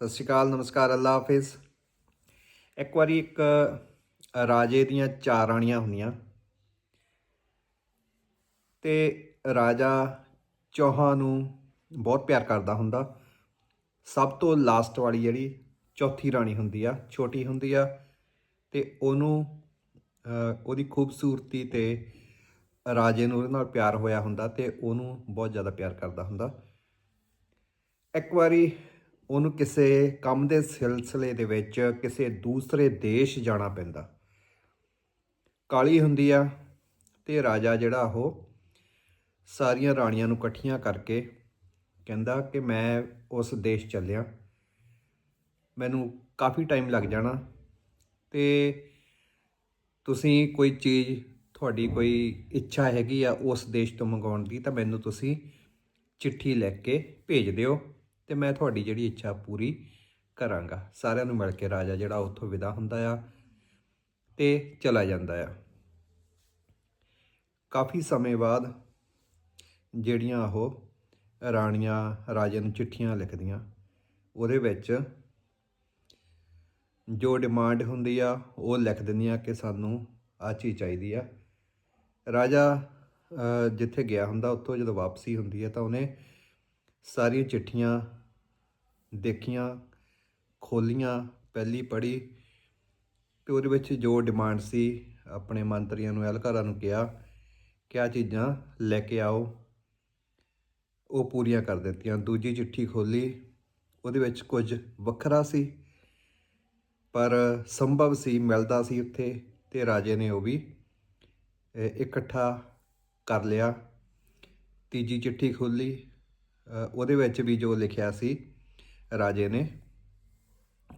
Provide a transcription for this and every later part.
ਸਤਿ ਸ਼੍ਰੀ ਅਕਾਲ, ਨਮਸਕਾਰ, ਅੱਲਾ ਹਾਫਿਜ਼। ਇੱਕ ਵਾਰੀ ਇੱਕ ਰਾਜੇ ਦੀਆਂ ਚਾਰ ਰਾਣੀਆਂ ਹੁੰਦੀਆਂ। ਤੇ ਰਾਜਾ ਚੌਹਾਂ ਨੂੰ ਬਹੁਤ ਪਿਆਰ ਕਰਦਾ ਹੁੰਦਾ। ਸਭ ਤੋਂ ਲਾਸਟ ਵਾਲੀ ਜਿਹੜੀ ਚੌਥੀ ਰਾਣੀ ਹੁੰਦੀ ਆ, ਛੋਟੀ ਹੁੰਦੀ ਆ, ਤੇ ਉਹਨੂੰ ਉਹਦੀ ਖੂਬਸੂਰਤੀ ਤੇ ਰਾਜੇ ਨੂੰ ਉਹਦੇ ਨਾਲ ਪਿਆਰ ਹੋਇਆ ਹੁੰਦਾ ਤੇ ਉਹਨੂੰ ਬਹੁਤ ਜ਼ਿਆਦਾ ਪਿਆਰ ਕਰਦਾ ਹੁੰਦਾ। ਇੱਕ ਵਾਰੀ ਉਹਨੂੰ ਕਿਸੇ ਕੰਮ ਦੇ ਸਿਲਸਿਲੇ ਦੇ ਵਿੱਚ ਕਿਸੇ ਦੂਸਰੇ ਦੇਸ਼ ਜਾਣਾ ਪੈਂਦਾ। ਕਾਲੀ ਹੁੰਦੀ ਆ ਤੇ ਰਾਜਾ ਜਿਹੜਾ ਉਹ ਸਾਰੀਆਂ ਰਾਣੀਆਂ ਨੂੰ ਇਕੱਠੀਆਂ ਕਰਕੇ ਕਹਿੰਦਾ ਕਿ ਮੈਂ ਉਸ ਦੇਸ਼ ਚੱਲਿਆ। ਮੈਨੂੰ ਕਾਫੀ ਟਾਈਮ ਲੱਗ ਜਾਣਾ ਤੇ ਤੁਸੀਂ ਕੋਈ ਚੀਜ਼, ਤੁਹਾਡੀ ਕੋਈ ਇੱਛਾ ਹੈਗੀ ਆ ਉਸ ਦੇਸ਼ ਤੋਂ ਮੰਗਵਾਉਣ ਦੀ ਤਾਂ ਮੈਨੂੰ ਤੁਸੀਂ ਚਿੱਠੀ ਲਿਖ ਕੇ ਭੇਜ ਦਿਓ। ਤੇ ਮੈਂ ਤੁਹਾਡੀ ਜਿਹੜੀ ਇੱਛਾ ਪੂਰੀ ਕਰਾਂਗਾ। ਸਾਰਿਆਂ ਨੂੰ ਮਿਲ ਕੇ ਰਾਜਾ ਜਿਹੜਾ ਉੱਥੋਂ ਵਿਦਾ ਹੁੰਦਾ ਆ ਤੇ ਚਲਾ ਜਾਂਦਾ ਆ। ਕਾਫੀ ਸਮੇਂ ਬਾਅਦ ਜਿਹੜੀਆਂ ਉਹ ਰਾਣੀਆਂ ਰਾਜੇ ਨੂੰ ਚਿੱਠੀਆਂ ਲਿਖਦੀਆਂ, ਉਹਦੇ ਵਿੱਚ ਜੋ ਡਿਮਾਂਡ ਹੁੰਦੀ ਆ, ਉਹ ਲਿਖ ਦਿੰਦੀਆਂ ਕਿ ਸਾਨੂੰ ਆ ਚੀਜ਼ ਚਾਹੀਦੀ ਆ। ਰਾਜਾ ਜਿੱਥੇ ਗਿਆ ਹੁੰਦਾ, ਉੱਥੋਂ ਜਦੋਂ ਵਾਪਸੀ ਹੁੰਦੀ ਹੈ ਤਾਂ ਉਹਨੇ ਸਾਰੀਆਂ ਚਿੱਠੀਆਂ ਦੇਖੀਆਂ, ਖੋਲੀਆਂ, ਪਹਿਲੀ ਪੜ੍ਹੀ ਤੇ ਉਹਦੇ ਵਿੱਚ ਜੋ ਡਿਮਾਂਡ ਸੀ, ਆਪਣੇ ਮੰਤਰੀਆਂ ਨੂੰ, ਅਹਿਲਕਾਰਾਂ ਨੂੰ ਕਿਹਾ ਕਿ ਆ ਚੀਜ਼ਾਂ ਲੈ ਕੇ ਆਓ। ਉਹ ਪੂਰੀਆਂ ਕਰ ਦਿੱਤੀਆਂ। ਦੂਜੀ ਚਿੱਠੀ ਖੋਲੀ। ਉਹਦੇ ਵਿੱਚ ਕੁਝ ਵੱਖਰਾ ਸੀ, ਪਰ ਸੰਭਵ ਸੀ, ਮਿਲਦਾ ਸੀ ਉੱਥੇ ਤੇ ਰਾਜੇ ਨੇ ਉਹ ਵੀ ਇਕੱਠਾ ਕਰ ਲਿਆ। ਤੀਜੀ ਚਿੱਠੀ ਖੋਲੀ। ਉਹਦੇ ਵਿੱਚ ਵੀ ਜੋ ਲਿਖਿਆ ਸੀ ਰਾਜੇ ਨੇ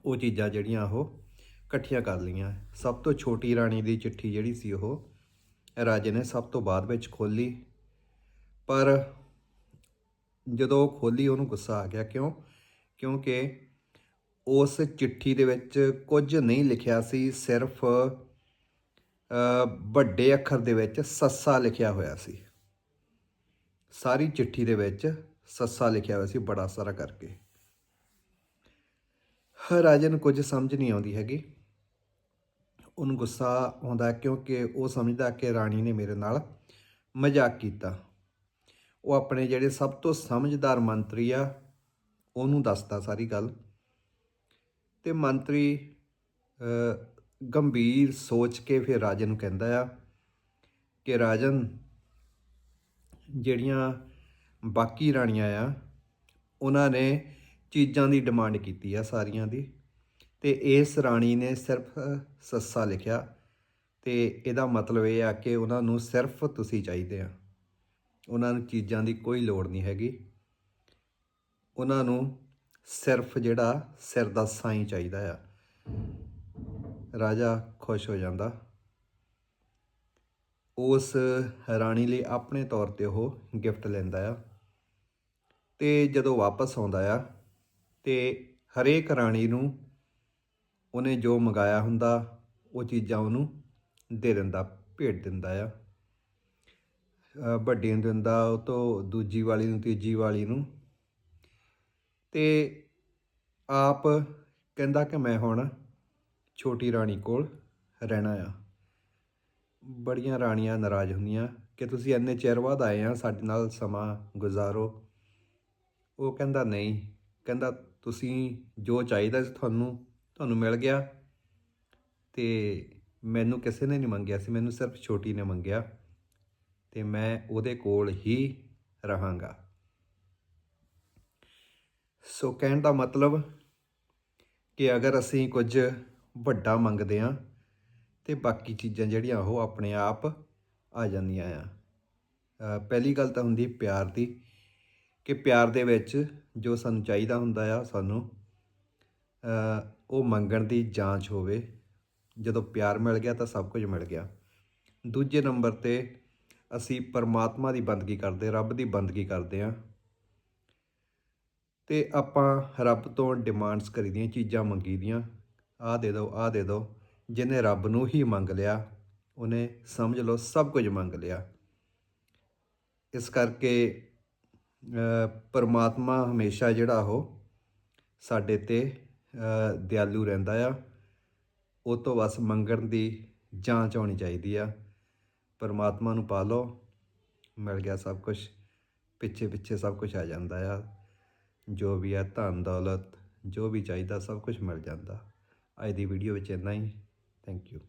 ਉਹ ਚੀਜ਼ਾਂ ਜਿਹੜੀਆਂ ਉਹ ਇਕੱਠੀਆਂ ਕਰ ਲਈਆਂ। ਸਭ ਤੋਂ ਛੋਟੀ ਰਾਣੀ ਦੀ ਚਿੱਠੀ ਜਿਹੜੀ ਸੀ ਉਹ ਰਾਜੇ ਨੇ ਸਭ ਤੋਂ ਬਾਅਦ ਵਿੱਚ ਖੋਲੀ ਪਰ ਜਦੋਂ ਉਹ ਖੋਲੀ ਉਹਨੂੰ ਗੁੱਸਾ ਆ ਗਿਆ। ਕਿਉਂ? ਕਿਉਂਕਿ ਉਸ ਚਿੱਠੀ ਦੇ ਵਿੱਚ ਕੁਝ ਨਹੀਂ ਲਿਖਿਆ ਸੀ। ਸਿਰਫ ਵੱਡੇ ਅੱਖਰ ਦੇ ਵਿੱਚ ਸੱਸਾ ਲਿਖਿਆ ਹੋਇਆ ਸੀ। ਸਾਰੀ ਚਿੱਠੀ ਦੇ ਵਿੱਚ ਸੱਸਾ ਲਿਖਿਆ ਹੋਇਆ ਸੀ ਬੜਾ ਸਾਰਾ ਕਰਕੇ। ਰਾਜੇ ਨੂੰ ਕੁਝ ਸਮਝ ਨਹੀਂ ਆਉਂਦੀ ਹੈਗੀ। ਉਹਨੂੰ ਗੁੱਸਾ ਆਉਂਦਾ ਕਿਉਂਕਿ ਉਹ ਸਮਝਦਾ ਕਿ ਰਾਣੀ ਨੇ ਮੇਰੇ ਨਾਲ ਮਜ਼ਾਕ ਕੀਤਾ। ਉਹ ਆਪਣੇ ਜਿਹੜੇ ਸਭ ਤੋਂ ਸਮਝਦਾਰ ਮੰਤਰੀ ਆ, ਉਹਨੂੰ ਦੱਸਦਾ ਸਾਰੀ ਗੱਲ। ਤੇ ਮੰਤਰੀ ਗੰਭੀਰ ਸੋਚ ਕੇ ਫਿਰ ਰਾਜਨ ਨੂੰ ਕਹਿੰਦਾ ਆ ਕਿ ਰਾਜਨ, ਜਿਹੜੀਆਂ ਬਾਕੀ ਰਾਣੀਆਂ ਆ, ਉਹਨਾਂ ਨੇ ਚੀਜ਼ਾਂ ਦੀ ਡਿਮਾਂਡ ਕੀਤੀ ਆ ਸਾਰੀਆਂ ਦੀ। ਤੇ ਇਸ ਰਾਣੀ ਨੇ ਸਿਰਫ ਸੱਸਾ ਲਿਖਿਆ। ਤੇ ਇਹਦਾ ਮਤਲਬ ਇਹ ਆ ਕਿ ਉਹਨਾਂ ਨੂੰ ਸਿਰਫ ਤੁਸੀਂ ਚਾਹੀਦੇ ਆ। ਉਹਨਾਂ ਨੂੰ ਚੀਜ਼ਾਂ ਦੀ ਕੋਈ ਲੋੜ ਨਹੀਂ ਹੈਗੀ। ਉਹਨਾਂ ਨੂੰ ਸਿਰਫ ਜਿਹੜਾ ਸਿਰ ਦਾ ਸਾਈਂ ਚਾਹੀਦਾ ਆ। ਰਾਜਾ ਖੁਸ਼ ਹੋ ਜਾਂਦਾ। ਉਸ ਰਾਣੀ ਲਈ ਆਪਣੇ ਤੌਰ ਤੇ ਉਹ ਗਿਫਟ ਲੈਂਦਾ ਆ। ਤੇ ਜਦੋਂ ਵਾਪਸ ਆਉਂਦਾ ਆ ਤੇ ਹਰੇਕ ਰਾਣੀ ਨੂੰ ਉਹਨੇ ਜੋ ਮੰਗਾਇਆ ਹੁੰਦਾ, ਉਹ ਚੀਜ਼ਾਂ ਉਹਨੂੰ ਦੇ ਦਿੰਦਾ, ਭੇਟ ਦਿੰਦਾ ਆ। ਵੱਡੀ ਨੂੰ ਦਿੰਦਾ, ਉਹ ਤੋਂ ਦੂਜੀ ਵਾਲੀ ਨੂੰ, ਤੀਜੀ ਵਾਲੀ ਨੂੰ। ਤੇ ਆਪ ਕਹਿੰਦਾ ਕਿ ਮੈਂ ਹੁਣ ਛੋਟੀ ਰਾਣੀ ਕੋਲ ਰਹਿਣਾ ਆ। ਬੜੀਆਂ ਰਾਣੀਆਂ ਨਾਰਾਜ਼ ਹੁੰਦੀਆਂ, ਕਿ ਤੁਸੀਂ ਇੰਨੇ ਚਿਰ ਬਾਅਦ ਆਏ ਆ, ਸਾਡੇ ਨਾਲ ਸਮਾਂ ਗੁਜ਼ਾਰੋ। ਉਹ ਕਹਿੰਦਾ, ਨਹੀਂ। ਕਹਿੰਦਾ ਤੁਸੀਂ ਜੋ ਚਾਹੀਦਾ ਸੀ ਤੁਹਾਨੂੰ ਤੁਹਾਨੂੰ ਮਿਲ ਗਿਆ। ਤੇ ਮੈਨੂੰ ਕਿਸੇ ਨੇ ਨਹੀਂ ਮੰਗਿਆ ਸੀ, ਮੈਨੂੰ ਸਿਰਫ ਛੋਟੀ ਨੇ ਮੰਗਿਆ। ਤੇ ਮੈਂ ਉਹਦੇ ਕੋਲ ਹੀ ਰਹਾਂਗਾ। ਸੋ ਕਹਿਣ ਦਾ ਮਤਲਬ ਕਿ ਅਗਰ ਅਸੀਂ ਕੁਝ ਵੱਡਾ ਮੰਗਦੇ ਹਾਂ ਤੇ ਬਾਕੀ ਚੀਜ਼ਾਂ ਜਿਹੜੀਆਂ ਉਹ ਆਪਣੇ ਆਪ ਆ ਜਾਂਦੀਆਂ ਆ। ਪਹਿਲੀ ਗੱਲ ਤਾਂ ਹੁੰਦੀ ਪਿਆਰ ਦੀ। ਕਿ ਪਿਆਰ ਦੇ ਵਿੱਚ ਜੋ ਸਾਨੂੰ ਚਾਹੀਦਾ ਹੁੰਦਾ ਆ ਸਾਨੂੰ ਉਹ ਮੰਗਣ ਦੀ ਜਾਂਚ ਹੋਵੇ। ਜਦੋਂ ਪਿਆਰ ਮਿਲ ਗਿਆ ਤਾਂ ਸਭ ਕੁਝ ਮਿਲ ਗਿਆ। ਦੂਜੇ ਨੰਬਰ ਤੇ ਅਸੀਂ ਪਰਮਾਤਮਾ ਦੀ ਬੰਦਗੀ ਕਰਦੇ, ਰੱਬ ਦੀ ਬੰਦਗੀ ਕਰਦੇ ਆ ਤੇ ਆਪਾਂ ਰੱਬ ਤੋਂ ਡਿਮਾਂਡਸ ਕਰੀਦੀਆਂ, ਚੀਜ਼ਾਂ ਮੰਗੀਦੀਆਂ। ਆਹ ਦੇ ਦਿਓ ਆਹ ਦੇ ਦਿਓ ਜਿਹਨੇ ਰੱਬ ਨੂੰ ਹੀ ਮੰਗ ਲਿਆ, ਉਹਨੇ ਸਮਝ ਲਓ ਸਭ ਕੁਝ ਮੰਗ ਲਿਆ। ਇਸ ਕਰਕੇ ਪਰਮਾਤਮਾ ਹਮੇਸ਼ਾ ਜਿਹੜਾ ਉਹ ਸਾਡੇ ਤੇ ਦਿਆਲੂ ਰਹਿੰਦਾ ਆ। ਉਹ ਤੋਂ ਬਸ ਮੰਗਣ ਦੀ ਜਾਂਚ ਹੋਣੀ ਚਾਹੀਦੀ ਆ। ਪਰਮਾਤਮਾ ਨੂੰ ਪਾ ਲਓ। ਮਿਲ ਗਿਆ ਸਭ ਕੁਝ ਪਿੱਛੇ ਪਿੱਛੇ ਸਭ ਕੁਝ ਆ ਜਾਂਦਾ ਆ। ਜੋ ਵੀ ਆ, ਧਨ, ਦੌਲਤ, ਜੋ ਵੀ ਚਾਹੀਦਾ ਸਭ ਕੁਝ ਮਿਲ ਜਾਂਦਾ। ਅੱਜ ਦੀ ਵੀਡੀਓ ਵਿੱਚ ਇੰਨਾ ਹੀ। Thank you